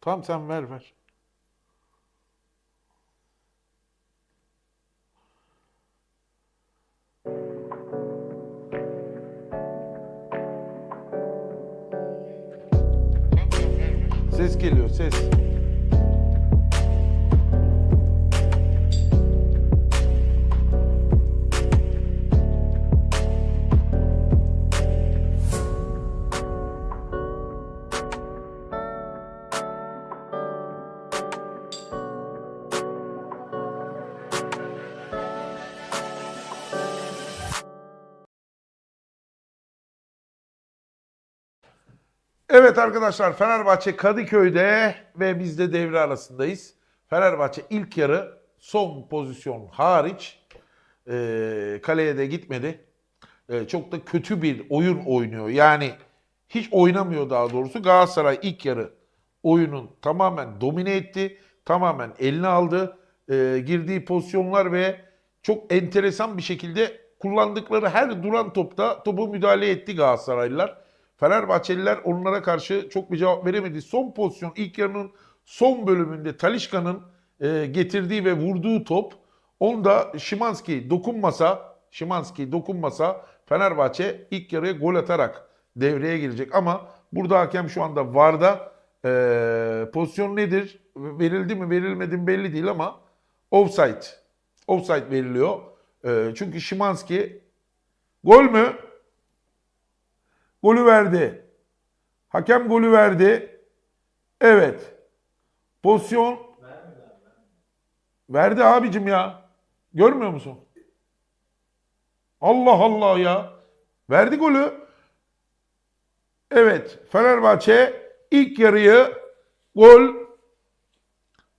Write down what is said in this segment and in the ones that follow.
Tamam sen ver ver. Ses geliyor ses. Evet arkadaşlar Fenerbahçe Kadıköy'de ve biz de devre arasındayız. Fenerbahçe ilk yarı son pozisyon hariç e, kaleye de gitmedi. E, çok da kötü bir oyun oynuyor. Yani hiç oynamıyor daha doğrusu. Galatasaray ilk yarı oyunun tamamen domine etti. Tamamen eline aldı. E, girdiği pozisyonlar ve çok enteresan bir şekilde kullandıkları her duran topta topu müdahale etti Galatasaraylılar. Fenerbahçeliler onlara karşı çok bir cevap veremedi. Son pozisyon ilk yarının son bölümünde Talişka'nın e, getirdiği ve vurduğu top onda Şimanski dokunmasa Şimanski dokunmasa Fenerbahçe ilk yarıya gol atarak devreye girecek. Ama burada hakem şu anda VAR'da e, pozisyon nedir? Verildi mi verilmedi mi belli değil ama offside. Offside veriliyor. E, çünkü Şimanski gol mü? Golü verdi. Hakem golü verdi. Evet. Pozisyon verdi abicim ya. Görmüyor musun? Allah Allah ya. Verdi golü. Evet. Fenerbahçe ilk yarıyı gol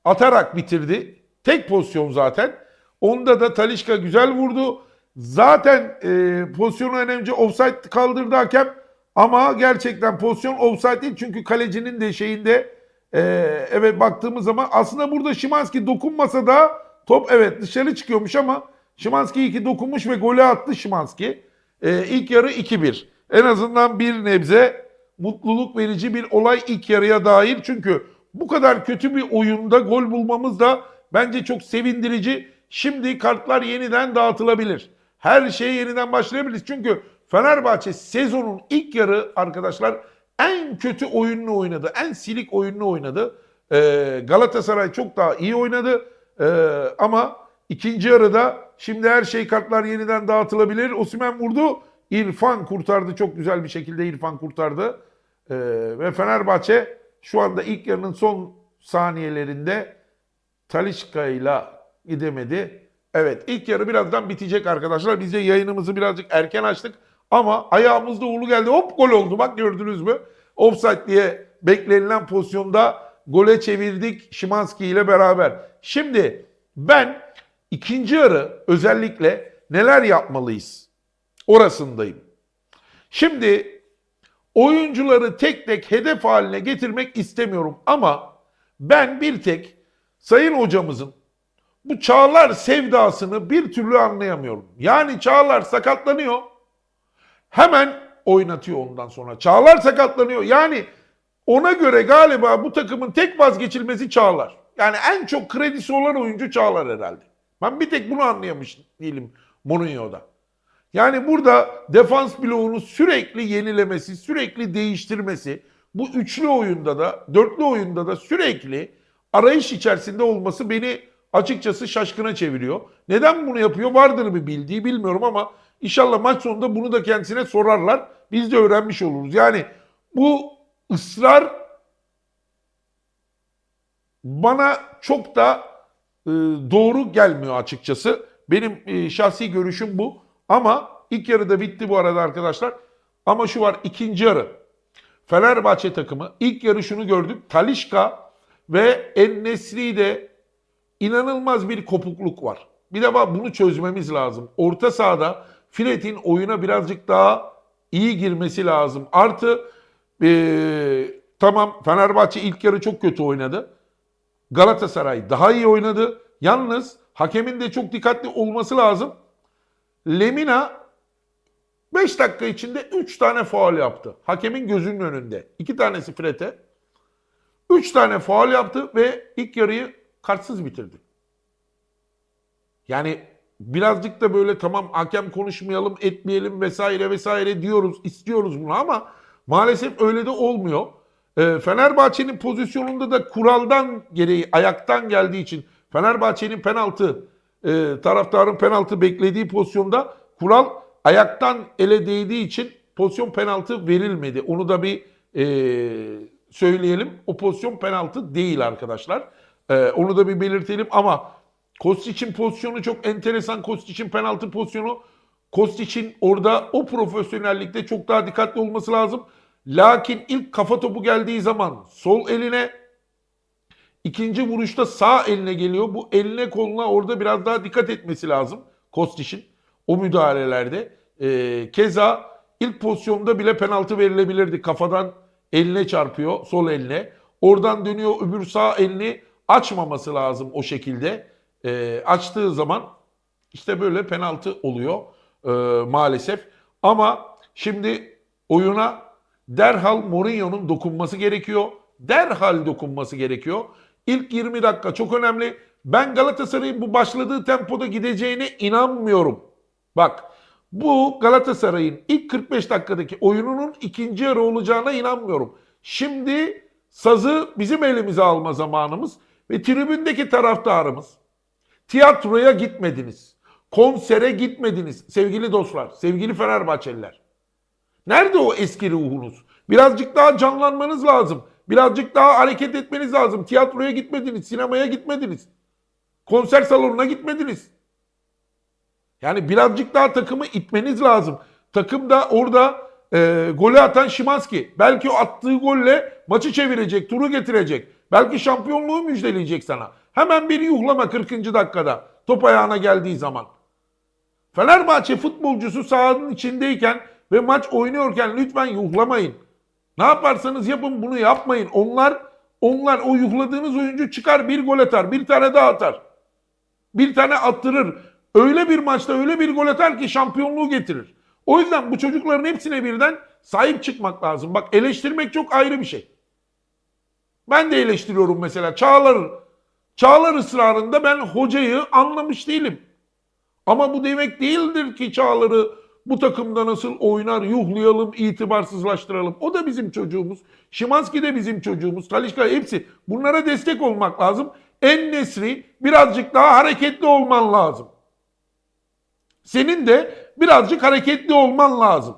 atarak bitirdi. Tek pozisyon zaten. Onda da Talişka güzel vurdu. Zaten e, pozisyonu önce offside kaldırdı hakem. Ama gerçekten pozisyon offside değil. Çünkü kalecinin de şeyinde e, evet baktığımız zaman aslında burada Şimanski dokunmasa da top evet dışarı çıkıyormuş ama Şimanski iki dokunmuş ve golü attı Şimanski. E, ilk yarı 2-1. En azından bir nebze mutluluk verici bir olay ilk yarıya dair. Çünkü bu kadar kötü bir oyunda gol bulmamız da bence çok sevindirici. Şimdi kartlar yeniden dağıtılabilir. Her şeye yeniden başlayabiliriz. Çünkü Fenerbahçe sezonun ilk yarı arkadaşlar en kötü oyununu oynadı. En silik oyununu oynadı. Ee, Galatasaray çok daha iyi oynadı. Ee, ama ikinci yarıda şimdi her şey kartlar yeniden dağıtılabilir. Osimhen vurdu. İrfan kurtardı. Çok güzel bir şekilde İrfan kurtardı. Ee, ve Fenerbahçe şu anda ilk yarının son saniyelerinde Talişka ile gidemedi. Evet ilk yarı birazdan bitecek arkadaşlar. Biz de yayınımızı birazcık erken açtık. Ama ayağımızda uğurlu geldi. Hop gol oldu bak gördünüz mü? Offside diye beklenilen pozisyonda gole çevirdik Şimanski ile beraber. Şimdi ben ikinci yarı özellikle neler yapmalıyız? Orasındayım. Şimdi oyuncuları tek tek hedef haline getirmek istemiyorum ama ben bir tek sayın hocamızın bu Çağlar sevdasını bir türlü anlayamıyorum. Yani Çağlar sakatlanıyor. Hemen oynatıyor ondan sonra. Çağlar sakatlanıyor. Yani ona göre galiba bu takımın tek vazgeçilmezi Çağlar. Yani en çok kredisi olan oyuncu Çağlar herhalde. Ben bir tek bunu anlayamış değilim Mourinho'da. Yani burada defans bloğunu sürekli yenilemesi, sürekli değiştirmesi, bu üçlü oyunda da, dörtlü oyunda da sürekli arayış içerisinde olması beni açıkçası şaşkına çeviriyor. Neden bunu yapıyor? Vardır bir bildiği bilmiyorum ama inşallah maç sonunda bunu da kendisine sorarlar. Biz de öğrenmiş oluruz. Yani bu ısrar bana çok da e, doğru gelmiyor açıkçası. Benim e, şahsi görüşüm bu. Ama ilk yarıda bitti bu arada arkadaşlar. Ama şu var ikinci yarı. Fenerbahçe takımı ilk yarı şunu gördük. Talişka ve En-Nesri'de inanılmaz bir kopukluk var. Bir de bak bunu çözmemiz lazım. Orta sahada Fred'in oyuna birazcık daha iyi girmesi lazım. Artı eee, tamam Fenerbahçe ilk yarı çok kötü oynadı. Galatasaray daha iyi oynadı. Yalnız hakemin de çok dikkatli olması lazım. Lemina 5 dakika içinde 3 tane faul yaptı. Hakemin gözünün önünde. 2 tanesi Fred'e. 3 tane faul yaptı ve ilk yarıyı kartsız bitirdi. Yani birazcık da böyle tamam hakem konuşmayalım, etmeyelim vesaire vesaire diyoruz, istiyoruz bunu ama maalesef öyle de olmuyor. Ee, Fenerbahçe'nin pozisyonunda da kuraldan gereği ayaktan geldiği için Fenerbahçe'nin penaltı e, taraftarın penaltı beklediği pozisyonda kural ayaktan ele değdiği için pozisyon penaltı verilmedi. Onu da bir e, söyleyelim. O pozisyon penaltı değil arkadaşlar. E, onu da bir belirtelim ama Kostic'in pozisyonu çok enteresan. Kostic'in penaltı pozisyonu. Kostic'in orada o profesyonellikte çok daha dikkatli olması lazım. Lakin ilk kafa topu geldiği zaman sol eline ikinci vuruşta sağ eline geliyor. Bu eline koluna orada biraz daha dikkat etmesi lazım Kostic'in o müdahalelerde. Ee, keza ilk pozisyonda bile penaltı verilebilirdi. Kafadan eline çarpıyor sol eline. Oradan dönüyor öbür sağ elini açmaması lazım o şekilde. Ee, açtığı zaman işte böyle penaltı oluyor e, maalesef. Ama şimdi oyuna derhal Mourinho'nun dokunması gerekiyor. Derhal dokunması gerekiyor. İlk 20 dakika çok önemli. Ben Galatasaray'ın bu başladığı tempoda gideceğine inanmıyorum. Bak bu Galatasaray'ın ilk 45 dakikadaki oyununun ikinci yarı olacağına inanmıyorum. Şimdi sazı bizim elimize alma zamanımız ve tribündeki taraftarımız tiyatroya gitmediniz. Konsere gitmediniz sevgili dostlar, sevgili Fenerbahçeliler. Nerede o eski ruhunuz? Birazcık daha canlanmanız lazım. Birazcık daha hareket etmeniz lazım. Tiyatroya gitmediniz, sinemaya gitmediniz. Konser salonuna gitmediniz. Yani birazcık daha takımı itmeniz lazım. Takım da orada e, golü atan Şimanski. Belki o attığı golle maçı çevirecek, turu getirecek. Belki şampiyonluğu müjdeleyecek sana. Hemen bir yuhlama 40. dakikada top ayağına geldiği zaman. Fenerbahçe futbolcusu sahanın içindeyken ve maç oynuyorken lütfen yuhlamayın. Ne yaparsanız yapın bunu yapmayın. Onlar onlar o yuhladığınız oyuncu çıkar bir gol atar, bir tane daha atar. Bir tane attırır. Öyle bir maçta öyle bir gol atar ki şampiyonluğu getirir. O yüzden bu çocukların hepsine birden sahip çıkmak lazım. Bak eleştirmek çok ayrı bir şey. Ben de eleştiriyorum mesela Çağlar. Çağlar ısrarında ben hocayı anlamış değilim. Ama bu demek değildir ki Çağlar'ı bu takımda nasıl oynar yuhlayalım, itibarsızlaştıralım. O da bizim çocuğumuz. Şimanski de bizim çocuğumuz. Talişka hepsi. Bunlara destek olmak lazım. En Nesri birazcık daha hareketli olman lazım. Senin de birazcık hareketli olman lazım.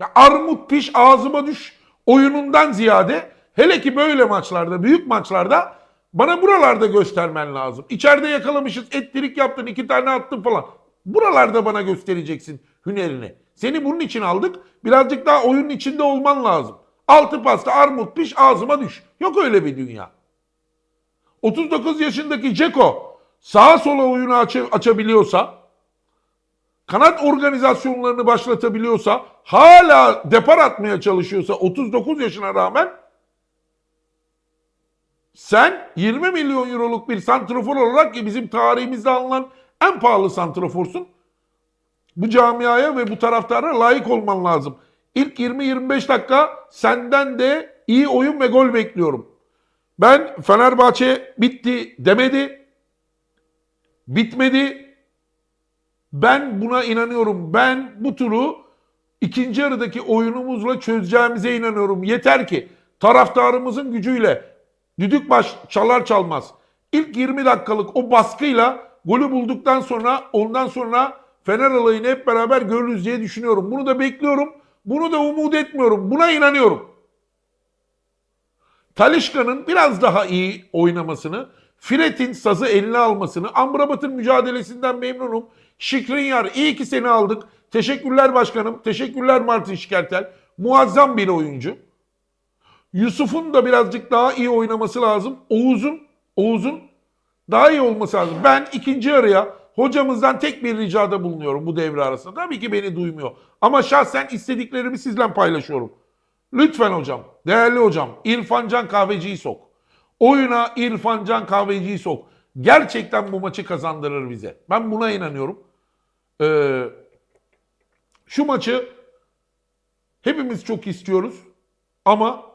Ya armut piş ağzıma düş oyunundan ziyade hele ki böyle maçlarda, büyük maçlarda bana buralarda göstermen lazım. İçeride yakalamışız, ettirik yaptın, iki tane attın falan. Buralarda bana göstereceksin hünerini. Seni bunun için aldık. Birazcık daha oyunun içinde olman lazım. Altı pasta armut piş ağzıma düş. Yok öyle bir dünya. 39 yaşındaki Ceko sağa sola oyunu aç- açabiliyorsa, kanat organizasyonlarını başlatabiliyorsa, hala depar atmaya çalışıyorsa 39 yaşına rağmen sen 20 milyon euroluk bir santrafor olarak ki bizim tarihimizde alınan en pahalı santraforsun. Bu camiaya ve bu taraftara layık olman lazım. İlk 20-25 dakika senden de iyi oyun ve gol bekliyorum. Ben Fenerbahçe bitti demedi. Bitmedi. Ben buna inanıyorum. Ben bu turu ikinci yarıdaki oyunumuzla çözeceğimize inanıyorum. Yeter ki taraftarımızın gücüyle düdük baş çalar çalmaz ilk 20 dakikalık o baskıyla golü bulduktan sonra ondan sonra Fener alayını hep beraber görürüz diye düşünüyorum. Bunu da bekliyorum. Bunu da umut etmiyorum. Buna inanıyorum. Talişka'nın biraz daha iyi oynamasını, Fred'in sazı eline almasını, Amrabat'ın mücadelesinden memnunum. Şikrinyar iyi ki seni aldık. Teşekkürler başkanım. Teşekkürler Martin Şikertel. Muazzam bir oyuncu. Yusuf'un da birazcık daha iyi oynaması lazım. Oğuz'un Oğuz'un daha iyi olması lazım. Ben ikinci yarıya hocamızdan tek bir ricada bulunuyorum bu devre arasında. Tabii ki beni duymuyor. Ama şahsen istediklerimi sizle paylaşıyorum. Lütfen hocam, değerli hocam, İrfan Can Kahveci'yi sok. Oyuna İrfan Can Kahveci'yi sok. Gerçekten bu maçı kazandırır bize. Ben buna inanıyorum. Ee, şu maçı hepimiz çok istiyoruz. Ama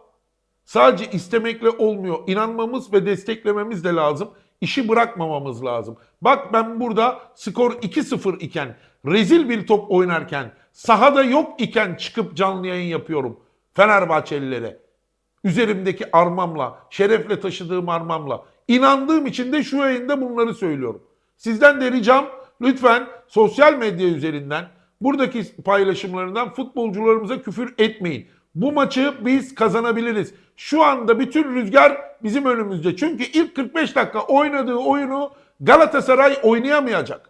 Sadece istemekle olmuyor. İnanmamız ve desteklememiz de lazım. İşi bırakmamamız lazım. Bak ben burada skor 2-0 iken, rezil bir top oynarken, sahada yok iken çıkıp canlı yayın yapıyorum Fenerbahçelilere. Üzerimdeki armamla, şerefle taşıdığım armamla. İnandığım için de şu yayında bunları söylüyorum. Sizden de ricam lütfen sosyal medya üzerinden buradaki paylaşımlarından futbolcularımıza küfür etmeyin. Bu maçı biz kazanabiliriz. Şu anda bütün rüzgar bizim önümüzde. Çünkü ilk 45 dakika oynadığı oyunu Galatasaray oynayamayacak.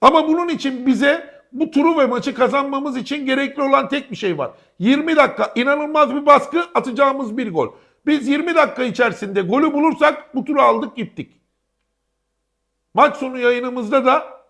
Ama bunun için bize bu turu ve maçı kazanmamız için gerekli olan tek bir şey var. 20 dakika inanılmaz bir baskı atacağımız bir gol. Biz 20 dakika içerisinde golü bulursak bu turu aldık gittik. Maç sonu yayınımızda da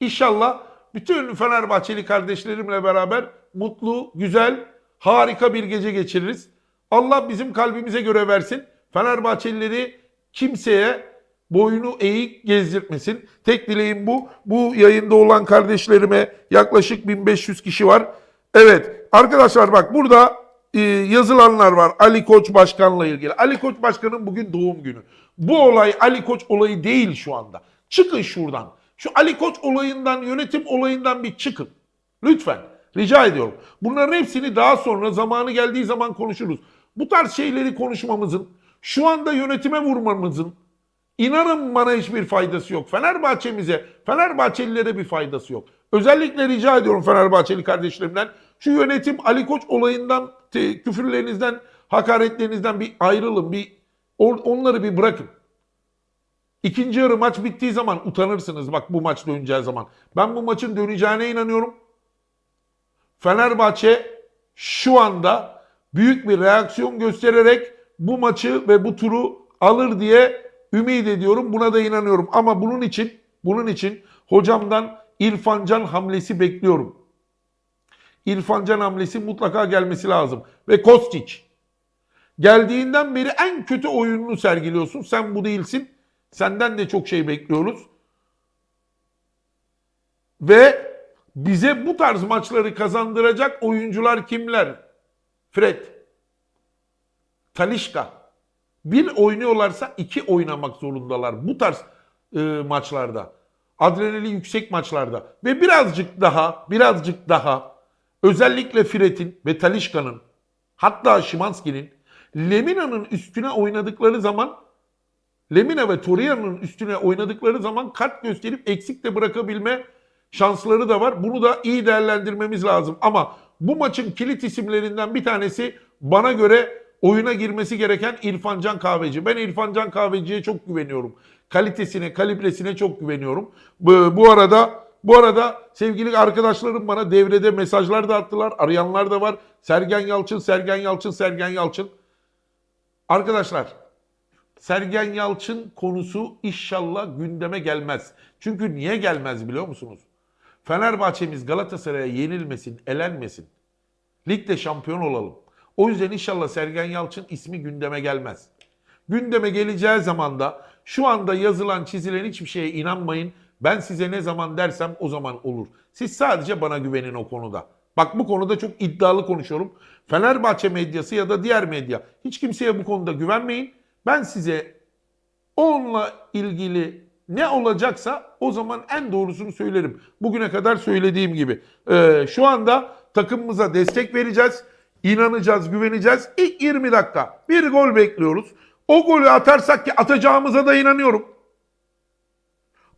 inşallah bütün Fenerbahçeli kardeşlerimle beraber mutlu, güzel, harika bir gece geçiririz. Allah bizim kalbimize göre versin. Fenerbahçelileri kimseye boynu eğik gezdirtmesin. Tek dileğim bu. Bu yayında olan kardeşlerime yaklaşık 1500 kişi var. Evet arkadaşlar bak burada e, yazılanlar var Ali Koç Başkan'la ilgili. Ali Koç Başkan'ın bugün doğum günü. Bu olay Ali Koç olayı değil şu anda. Çıkın şuradan. Şu Ali Koç olayından, yönetim olayından bir çıkın. Lütfen. Rica ediyorum. Bunların hepsini daha sonra zamanı geldiği zaman konuşuruz. Bu tarz şeyleri konuşmamızın, şu anda yönetime vurmamızın inanın bana hiçbir faydası yok. Fenerbahçemize, Fenerbahçelilere bir faydası yok. Özellikle rica ediyorum Fenerbahçeli kardeşlerimden şu yönetim Ali Koç olayından, küfürlerinizden, hakaretlerinizden bir ayrılın. Bir on- onları bir bırakın. İkinci yarı maç bittiği zaman utanırsınız bak bu maç döneceği zaman. Ben bu maçın döneceğine inanıyorum. Fenerbahçe şu anda büyük bir reaksiyon göstererek bu maçı ve bu turu alır diye ümit ediyorum. Buna da inanıyorum. Ama bunun için bunun için hocamdan İrfancan hamlesi bekliyorum. İrfancan hamlesi mutlaka gelmesi lazım. Ve Kostić. Geldiğinden beri en kötü oyununu sergiliyorsun. Sen bu değilsin. Senden de çok şey bekliyoruz. Ve bize bu tarz maçları kazandıracak oyuncular kimler? Fred, Talişka. Bir oynuyorlarsa iki oynamak zorundalar bu tarz e, maçlarda. Adrenali yüksek maçlarda. Ve birazcık daha, birazcık daha özellikle Fred'in ve Talişka'nın hatta Şimanski'nin Lemina'nın üstüne oynadıkları zaman Lemina ve Torreira'nın üstüne oynadıkları zaman kart gösterip eksik de bırakabilme şansları da var. Bunu da iyi değerlendirmemiz lazım. Ama bu maçın kilit isimlerinden bir tanesi bana göre oyuna girmesi gereken İrfan Can Kahveci. Ben İrfan Can Kahveci'ye çok güveniyorum. Kalitesine, kalibresine çok güveniyorum. Bu, bu arada bu arada sevgili arkadaşlarım bana devrede mesajlar da attılar. Arayanlar da var. Sergen Yalçın, Sergen Yalçın, Sergen Yalçın. Arkadaşlar Sergen Yalçın konusu inşallah gündeme gelmez. Çünkü niye gelmez biliyor musunuz? Fenerbahçe'miz Galatasaray'a yenilmesin, elenmesin. Ligde şampiyon olalım. O yüzden inşallah Sergen Yalçın ismi gündeme gelmez. Gündeme geleceği zaman da şu anda yazılan çizilen hiçbir şeye inanmayın. Ben size ne zaman dersem o zaman olur. Siz sadece bana güvenin o konuda. Bak bu konuda çok iddialı konuşuyorum. Fenerbahçe medyası ya da diğer medya hiç kimseye bu konuda güvenmeyin. Ben size onunla ilgili ne olacaksa o zaman en doğrusunu söylerim. Bugüne kadar söylediğim gibi. Ee, şu anda takımımıza destek vereceğiz. İnanacağız, güveneceğiz. İlk 20 dakika bir gol bekliyoruz. O golü atarsak ki atacağımıza da inanıyorum.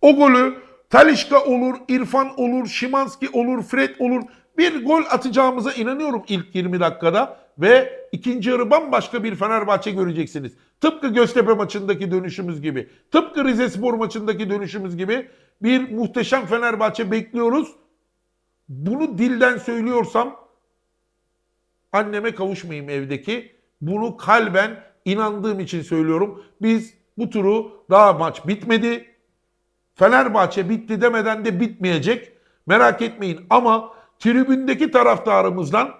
O golü Talişka olur, İrfan olur, Şimanski olur, Fred olur. Bir gol atacağımıza inanıyorum ilk 20 dakikada ve ikinci yarı bambaşka bir Fenerbahçe göreceksiniz. Tıpkı Göztepe maçındaki dönüşümüz gibi, tıpkı Rizespor maçındaki dönüşümüz gibi bir muhteşem Fenerbahçe bekliyoruz. Bunu dilden söylüyorsam anneme kavuşmayayım evdeki. Bunu kalben inandığım için söylüyorum. Biz bu turu daha maç bitmedi. Fenerbahçe bitti demeden de bitmeyecek. Merak etmeyin ama tribündeki taraftarımızdan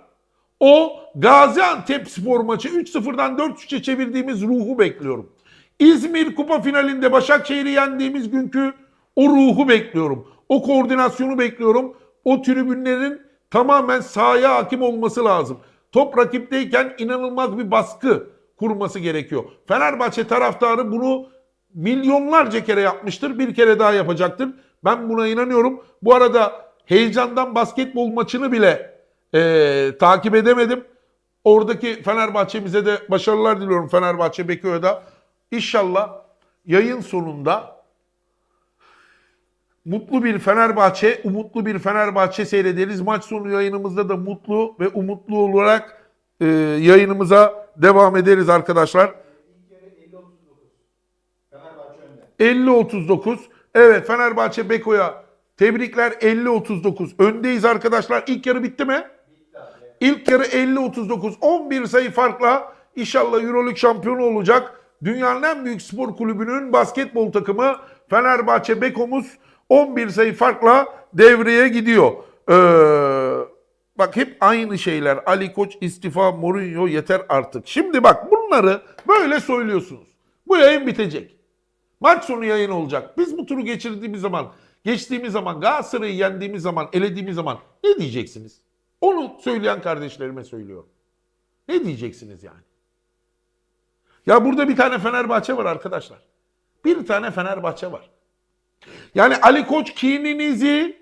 o Gaziantep spor maçı 3-0'dan 4-3'e çevirdiğimiz ruhu bekliyorum. İzmir kupa finalinde Başakşehir'i yendiğimiz günkü o ruhu bekliyorum. O koordinasyonu bekliyorum. O tribünlerin tamamen sahaya hakim olması lazım. Top rakipteyken inanılmaz bir baskı kurması gerekiyor. Fenerbahçe taraftarı bunu milyonlarca kere yapmıştır. Bir kere daha yapacaktır. Ben buna inanıyorum. Bu arada heyecandan basketbol maçını bile eee, takip edemedim. Oradaki Fenerbahçe'mize de başarılar diliyorum Fenerbahçe Beköy'de. İnşallah yayın sonunda mutlu bir Fenerbahçe, umutlu bir Fenerbahçe seyrederiz. Maç sonu yayınımızda da mutlu ve umutlu olarak e, yayınımıza devam ederiz arkadaşlar. İlk yarı 50-39. Fenerbahçe önde. 50-39. Evet Fenerbahçe Beko'ya tebrikler 50-39. Öndeyiz arkadaşlar. İlk yarı bitti mi? İlk yarı 50-39. 11 sayı farkla inşallah Euroleague şampiyonu olacak. Dünyanın en büyük spor kulübünün basketbol takımı Fenerbahçe Beko'muz 11 sayı farkla devreye gidiyor. Ee, bak hep aynı şeyler. Ali Koç istifa, Mourinho yeter artık. Şimdi bak bunları böyle söylüyorsunuz. Bu yayın bitecek. Maç sonu yayın olacak. Biz bu turu geçirdiğimiz zaman, geçtiğimiz zaman, Galatasaray'ı yendiğimiz zaman, elediğimiz zaman ne diyeceksiniz? Onu söyleyen kardeşlerime söylüyorum. Ne diyeceksiniz yani? Ya burada bir tane Fenerbahçe var arkadaşlar. Bir tane Fenerbahçe var. Yani Ali Koç kininizi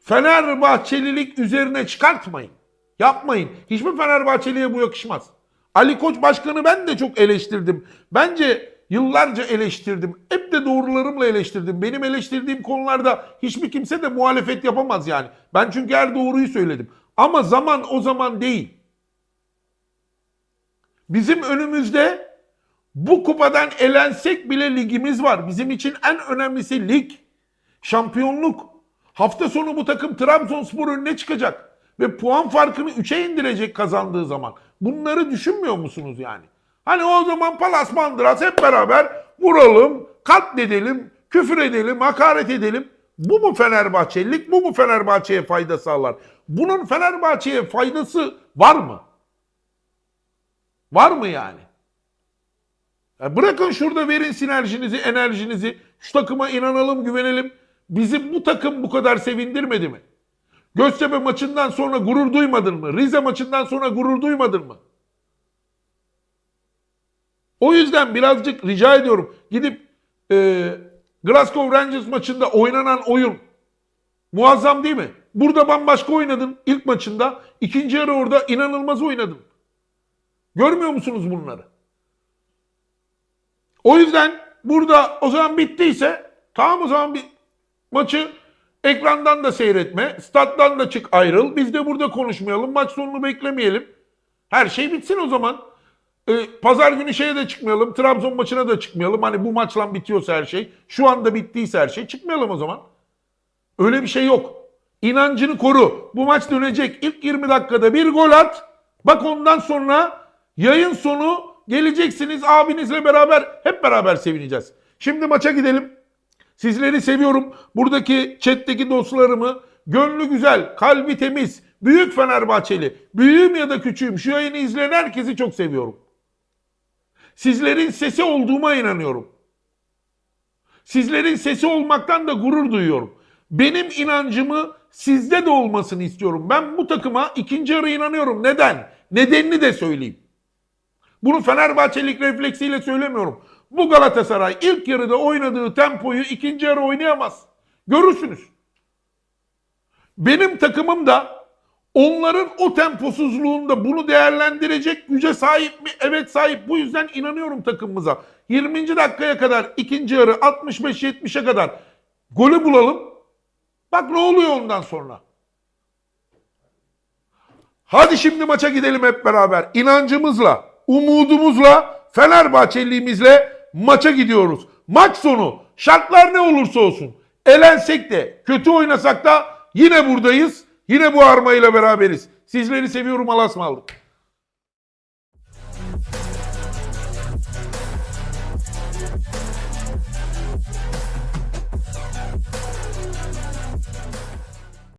Fenerbahçelilik üzerine çıkartmayın. Yapmayın. Hiçbir Fenerbahçeliye bu yakışmaz. Ali Koç başkanı ben de çok eleştirdim. Bence yıllarca eleştirdim. Hep de doğrularımla eleştirdim. Benim eleştirdiğim konularda hiçbir kimse de muhalefet yapamaz yani. Ben çünkü her doğruyu söyledim. Ama zaman o zaman değil. Bizim önümüzde bu kupadan elensek bile ligimiz var. Bizim için en önemlisi lig, şampiyonluk. Hafta sonu bu takım Trabzonspor önüne çıkacak ve puan farkını 3'e indirecek kazandığı zaman. Bunları düşünmüyor musunuz yani? Hani o zaman Palas Mandras hep beraber vuralım, katledelim, küfür edelim, hakaret edelim. Bu mu Fenerbahçelilik, bu mu Fenerbahçe'ye fayda sağlar? Bunun Fenerbahçe'ye faydası var mı? Var mı yani? Ya bırakın şurada verin sinerjinizi, enerjinizi. Şu takıma inanalım, güvenelim. Bizi bu takım bu kadar sevindirmedi mi? Göztepe maçından sonra gurur duymadın mı? Rize maçından sonra gurur duymadın mı? O yüzden birazcık rica ediyorum. Gidip e, Glasgow Rangers maçında oynanan oyun muazzam değil mi? Burada bambaşka oynadın ilk maçında. ikinci yarı orada inanılmaz oynadın. Görmüyor musunuz bunları? O yüzden burada o zaman bittiyse tamam o zaman bir maçı ekrandan da seyretme, stat'tan da çık ayrıl. Biz de burada konuşmayalım, maç sonunu beklemeyelim. Her şey bitsin o zaman. Ee, Pazar günü şeye de çıkmayalım, Trabzon maçına da çıkmayalım. Hani bu maçla bitiyorsa her şey, şu anda bittiyse her şey çıkmayalım o zaman. Öyle bir şey yok. İnancını koru. Bu maç dönecek. İlk 20 dakikada bir gol at. Bak ondan sonra yayın sonu geleceksiniz abinizle beraber hep beraber sevineceğiz. Şimdi maça gidelim. Sizleri seviyorum. Buradaki chat'teki dostlarımı gönlü güzel, kalbi temiz, büyük Fenerbahçeli, büyüğüm ya da küçüğüm şu yayını izleyen herkesi çok seviyorum. Sizlerin sesi olduğuma inanıyorum. Sizlerin sesi olmaktan da gurur duyuyorum. Benim inancımı sizde de olmasını istiyorum. Ben bu takıma ikinci yarı inanıyorum. Neden? Nedenini de söyleyeyim. Bunu Fenerbahçelik refleksiyle söylemiyorum. Bu Galatasaray ilk yarıda oynadığı tempoyu ikinci yarı oynayamaz. Görürsünüz. Benim takımım da onların o temposuzluğunda bunu değerlendirecek güce sahip mi? Evet sahip. Bu yüzden inanıyorum takımımıza. 20. dakikaya kadar ikinci yarı 65-70'e kadar golü bulalım. Bak ne oluyor ondan sonra. Hadi şimdi maça gidelim hep beraber. İnancımızla, umudumuzla, Fenerbahçeliğimizle maça gidiyoruz. Maç sonu şartlar ne olursa olsun elensek de kötü oynasak da yine buradayız. Yine bu armayla beraberiz. Sizleri seviyorum Alas aldık.